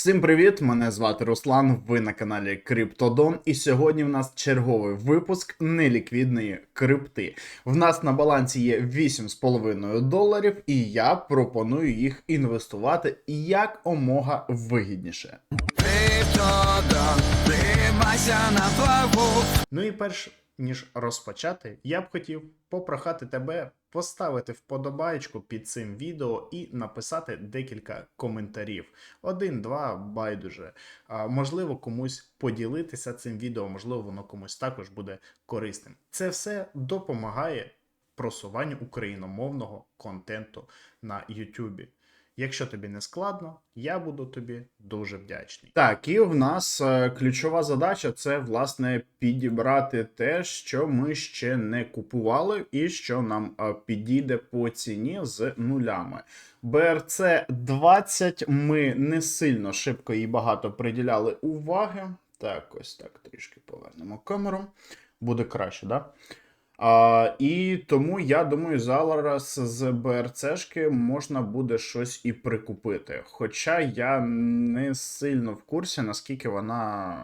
Всім привіт! Мене звати Руслан. Ви на каналі Криптодон. І сьогодні в нас черговий випуск неліквідної крипти. В нас на балансі є 8,5 доларів, і я пропоную їх інвестувати як омога вигідніше. На плаву. Ну і перш ніж розпочати, я б хотів попрохати тебе поставити вподобайку під цим відео і написати декілька коментарів. Один, два, байдуже. Можливо, комусь поділитися цим відео, можливо, воно комусь також буде корисним. Це все допомагає просуванню україномовного контенту на YouTube. Якщо тобі не складно, я буду тобі дуже вдячний. Так, і в нас е, ключова задача це власне підібрати те, що ми ще не купували, і що нам е, підійде по ціні з нулями. БРЦ 20 ми не сильно шибко і багато приділяли уваги. Так, ось так трішки повернемо камеру. Буде краще, так? Да? А, і тому я думаю, зараз з БРЦшки можна буде щось і прикупити. Хоча я не сильно в курсі, наскільки вона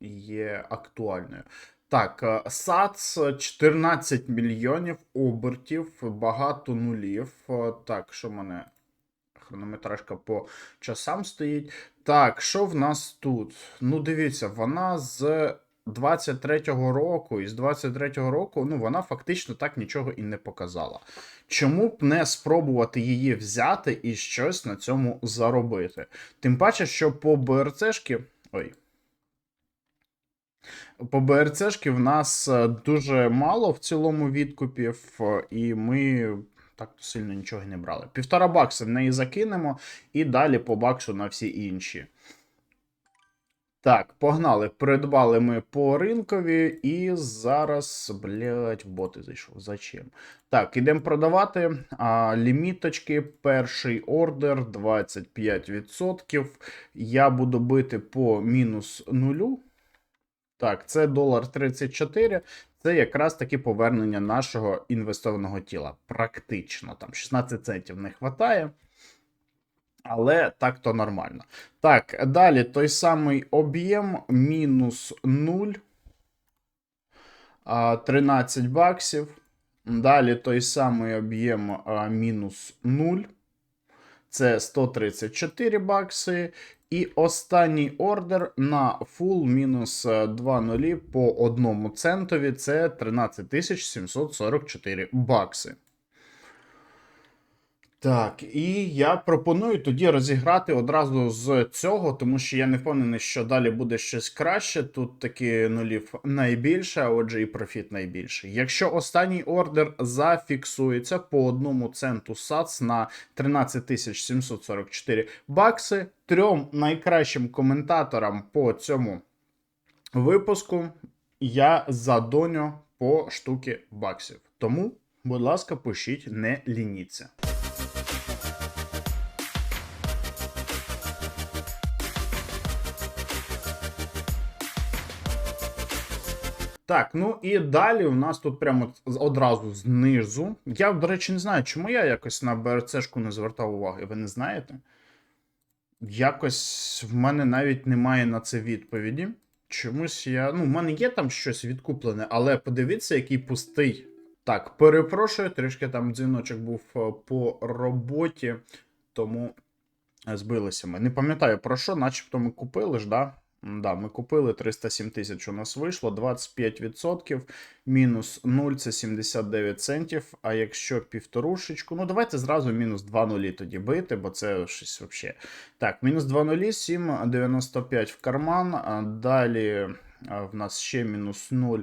є актуальною. Так, е, САЦ 14 мільйонів обертів, багато нулів. Е, Так, що в мене хронометражка по часам стоїть. Так, що в нас тут? Ну, дивіться, вона з 23-го року, і з 23-го року, ну, вона фактично так нічого і не показала. Чому б не спробувати її взяти і щось на цьому заробити? Тим паче, що по БРЦшки. Ой. По БРЦшки в нас е, дуже мало в цілому відкупів, е, і ми так сильно нічого не брали. Півтора бакса в неї закинемо, і далі по баксу на всі інші. Так, погнали. Придбали ми по ринкові, і зараз, блядь, боти зайшов. Зачем? Так, ідемо продавати. А, Ліміточки, перший ордер 25%. Я буду бити по мінус нулю. Так, це долар 34. Це якраз таки повернення нашого інвестованого тіла. Практично там 16 центів не вистачає. Але так то нормально. Так, далі той самий об'єм мінус 0. 13 баксів. Далі той самий об'єм мінус 0. Це 134 бакси. І останній ордер на full мінус 2 нулі по одному центові. Це 13 744 бакси. Так, і я пропоную тоді розіграти одразу з цього, тому що я не впевнений, що далі буде щось краще. Тут таки нулів найбільше, а отже, і профіт найбільший. Якщо останній ордер зафіксується по одному центу САЦ на 13 744 бакси, трьом найкращим коментаторам по цьому випуску я задоню по штуки баксів. Тому, будь ласка, пишіть, не лініться. Так, ну і далі у нас тут прямо одразу знизу. Я, до речі, не знаю, чому я якось на БРЦшку не звертав уваги. Ви не знаєте? Якось в мене навіть немає на це відповіді. Чомусь я. Ну, в мене є там щось відкуплене, але подивіться, який пустий. Так, перепрошую, трішки там дзвіночок був е, по роботі, тому е, збилися ми. Не пам'ятаю про що, начебто ми купили ж, да? Да, ми купили 307 тисяч у нас вийшло, 25%, мінус 0 це 79 центів. А якщо півторушечку, ну давайте зразу мінус 2 нулі тоді бити, бо це щось взагалі. Так, мінус 2 нулі, 7,95 в карман. Далі в нас ще мінус 0.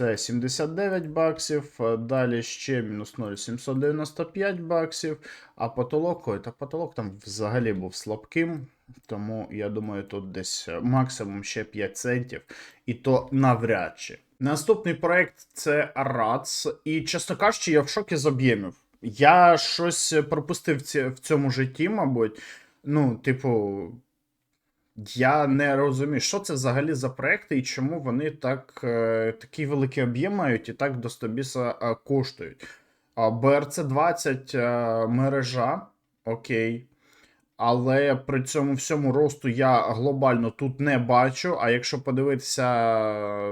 Це 79 баксів, далі ще мінус 0, 795 баксів, а потолок, ой, та потолок там взагалі був слабким, тому я думаю, тут десь е, максимум ще 5 центів, і то навряд чи. Наступний проект це RATS, і, чесно кажучи, я в шокі з об'ємів. Я щось пропустив в цьому житті, мабуть. Ну, типу, я не розумію, що це взагалі за проекти і чому вони так, е, такий великий об'єм мають і так до стобіса е, коштують. А BRC20 е, мережа, окей. але при цьому всьому росту я глобально тут не бачу. А якщо подивитися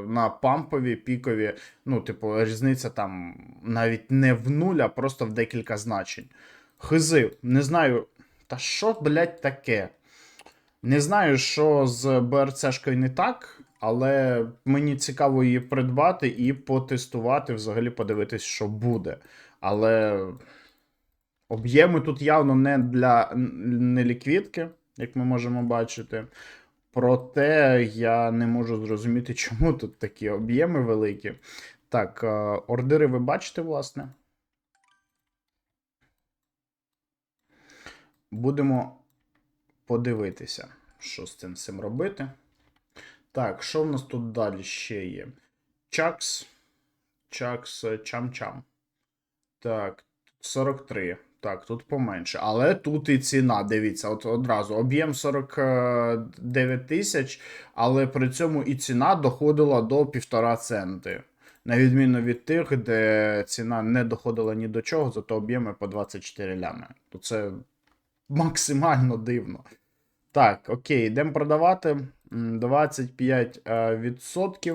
на пампові, пікові, ну, типу, різниця там навіть не в нуль, а просто в декілька значень. Хизи, не знаю. Та що, блядь, таке? Не знаю, що з БРЦшкою не так, але мені цікаво її придбати і потестувати, взагалі подивитись, що буде. Але об'єми тут явно не для неліквідки, як ми можемо бачити. Проте я не можу зрозуміти, чому тут такі об'єми великі. Так, е, ордери ви бачите, власне. Будемо подивитися, що з цим всім робити. Так, що в нас тут далі ще є? Чакс. Чакс е, чам-чам. Так, 43. Так, тут поменше. Але тут і ціна, дивіться, от одразу. Об'єм 49 тисяч, але при цьому і ціна доходила до 1,5 центи. На відміну від тих, де ціна не доходила ні до чого, зато об'єми по 24 лями. То це максимально дивно. Так, окей, йдемо продавати. 25% е, відсотків.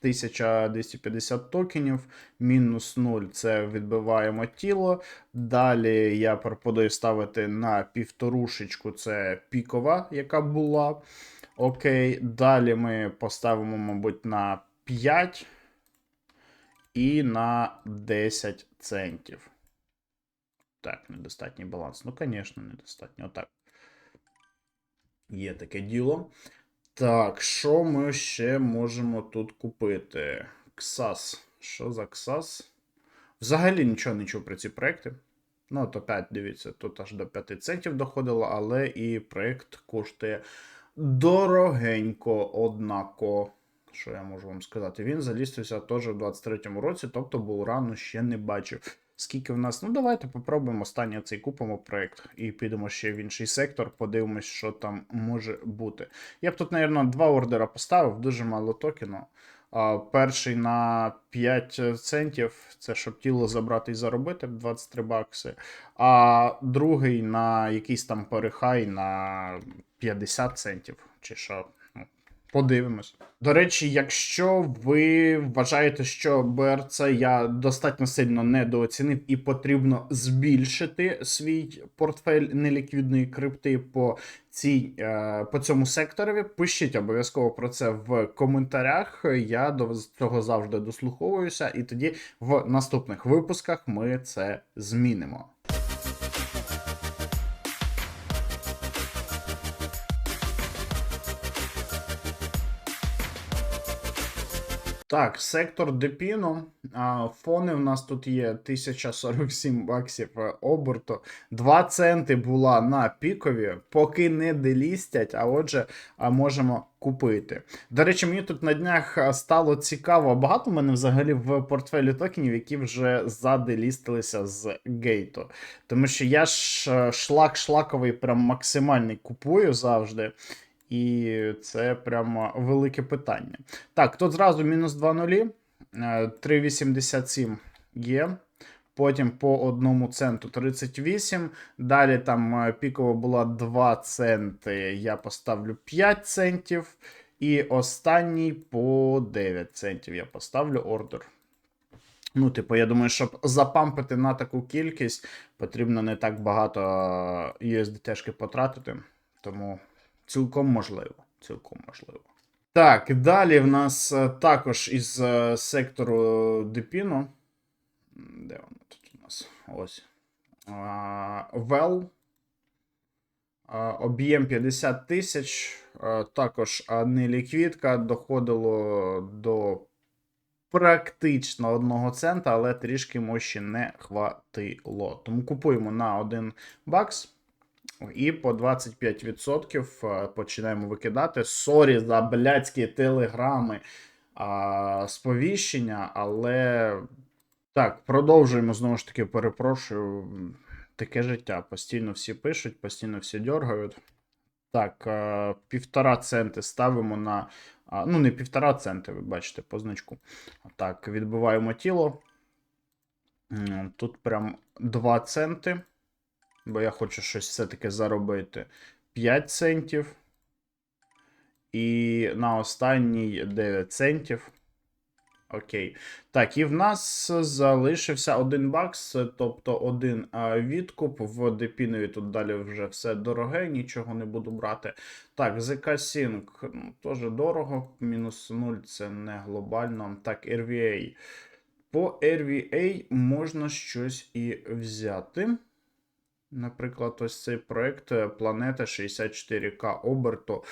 1250 токенів, мінус 0 це відбиваємо тіло. Далі я пропоную ставити на півторушечку, це пікова, яка була. Окей, далі ми поставимо, мабуть, на 5 і на 10 центів. Так, недостатній баланс. Ну, звісно, недостатньо. Отак. Є таке діло. Так, що ми ще можемо тут купити? Ксас. Що за Ксас? Взагалі нічого не чув про ці проекти. Ну, от опять дивіться, тут аж до 5 центів доходило, але і проект коштує дорогенько, однако. Що я можу вам сказати? Він залістився теж у 23-му році, тобто булрану ще не бачив. Скільки в нас? Ну, давайте попробуємо останній цей купимо проект і підемо ще в інший сектор, подивимось, що там може бути. Я б тут, мабуть, два ордера поставив, дуже мало токену. Перший на 5 центів, це щоб тіло забрати і заробити 23 бакси. А другий на якийсь там перехай на 50 центів. Чи що. Подивимось. До речі, якщо ви вважаєте, що БРЦ я достатньо сильно недооцінив і потрібно збільшити свій портфель неліквідної крипти по цій, е, по цьому секторові, пишіть обов'язково про це в коментарях. Я до цього завжди дослуховуюся, і тоді в наступних випусках ми це змінимо. Так, сектор Депіно. Фони в нас тут є 1047 баксів е, оберту. 2 центи була на пікові, поки не делістять, а отже, можемо купити. До речі, мені тут на днях стало цікаво. Багато в мене взагалі в портфелі токенів, які вже заделістилися з гейту. Тому що я ж е, шлак шлаковий прям максимальний купую завжди. І це прямо велике питання. Так, тут зразу мінус 2 нулі, е, 3,87 є. Потім по одному центу 38. Далі там е, пікова була 2 центи. Я поставлю 5 центів. І останній по 9 центів я поставлю ордер. Ну, типу, я думаю, щоб запампити на таку кількість, потрібно не так багато е, USDT потратити. Тому цілком можливо. Цілком можливо. Так, далі в нас е, також із е, сектору Депіно. Де воно тут у нас? Ось. Вел. Об'єм 50 тисяч. Також неліквідка доходило до практично 1 цента, але трішки мощі не хватило. Тому купуємо на 1 бакс. І по 25% е, починаємо викидати. Сорі за блядські телеграми а, сповіщення, але так, продовжуємо знову ж таки, перепрошую. Таке життя. Постійно всі пишуть, постійно всі дергають. Так, е, півтора центи ставимо на. Ну, не півтора центи, ви бачите, по значку. Так, відбиваємо тіло. Тут прям 2 центи. Бо я хочу щось все-таки заробити. 5 центів. І на останній 9 центів. Окей. Так, і в нас залишився один бакс, тобто один відкуп. В Депінові тут далі вже все дороге, нічого не буду брати. Так, ZK Sync, ну, теж дорого, мінус 0 це не глобально. Так, RVA. По RVA можна щось і взяти. Наприклад, ось цей проект е, Планета 64К оберту.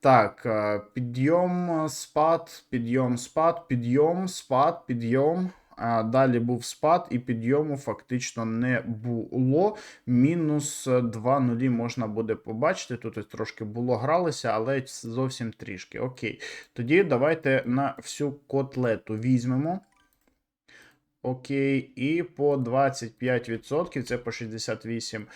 Так, е, підйом, е, спад, підйом, спад, підйом, спад, підйом. Далі був спад, і підйому фактично не було. Мінус 2 нулі можна буде побачити. Тут ось трошки було гралося, але зовсім трішки. Окей. Тоді давайте на всю котлету візьмемо. Окей, і по 25%, це по 68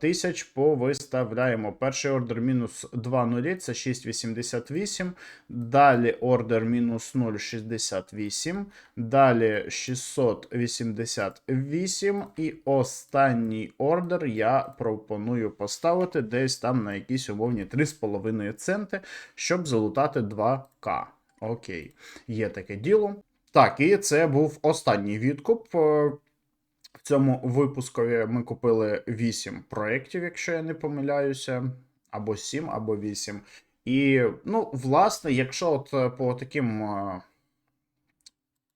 тисяч повиставляємо. Перший ордер мінус 2 нулі, це 6,88. Далі ордер мінус 0,68. Далі 688. І останній ордер я пропоную поставити десь там на якісь умовні 3,5 центи, щоб залутати 2К. Окей, є таке діло. Так, і це був останній відкуп. Е, В цьому випускові ми купили 8 проєктів, якщо я не помиляюся, або 7, або 8. І, ну, власне, якщо от е, по таким е,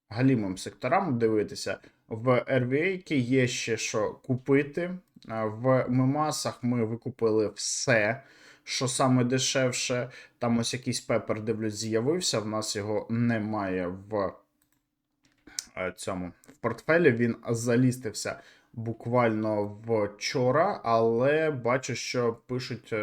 галімим секторам дивитися, в RVA є ще що купити. В мемасах ми викупили все, що саме дешевше. Там ось якийсь пепер, дивлюсь, з'явився. В нас його немає в цьому в портфелі. Він залістився буквально вчора, але бачу, що пишуть.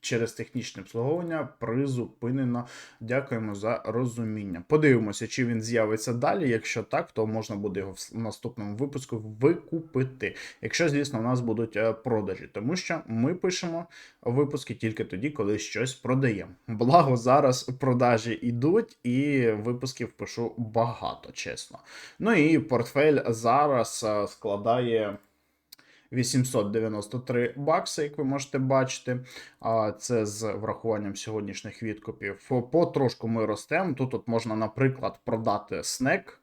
Через технічне обслуговування призупинено. Дякуємо за розуміння. Подивимося, чи він з'явиться далі. Якщо так, то можна буде його в наступному випуску викупити. Якщо, звісно, у нас будуть е, продажі, тому що ми пишемо випуски тільки тоді, коли щось продаємо. Благо зараз продажі йдуть, і випусків пишу багато, чесно. Ну і портфель зараз е, складає. 893 бакси, як ви можете бачити. А це з врахуванням сьогоднішніх відкупів. Потрошку ми ростемо. Тут от можна, наприклад, продати снек,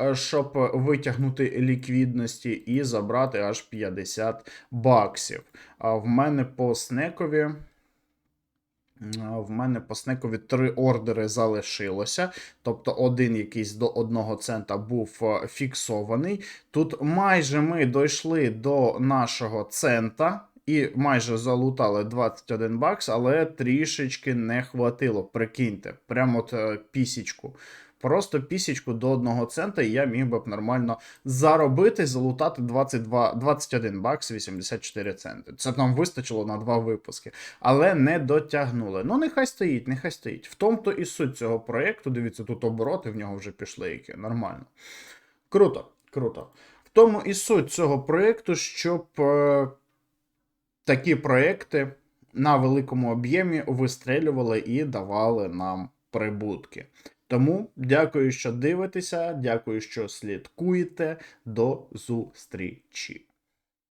е, щоб витягнути ліквідності і забрати аж 50 баксів. А в мене по снекові. В мене по снекові три ордери залишилося. Тобто один якийсь до одного цента був е, фіксований. Тут майже ми дійшли до нашого цента. І майже залутали 21 бакс, але трішечки не хватило. Прикиньте, прямо от е, пісічку. Просто пісічку до 1 цента, і я міг би б нормально заробити, залутати 22, 21 бакс 84 центи. Це нам вистачило на два випуски, але не дотягнули. Ну, нехай стоїть, нехай стоїть. В тому то і суть цього проєкту. Дивіться, тут обороти в нього вже пішли, які нормально. Круто, круто. В тому і суть цього проєкту, щоб е, такі проєкти на великому об'ємі вистрелювали і давали нам прибутки. Тому дякую, що дивитеся, дякую, що слідкуєте. До зустрічі.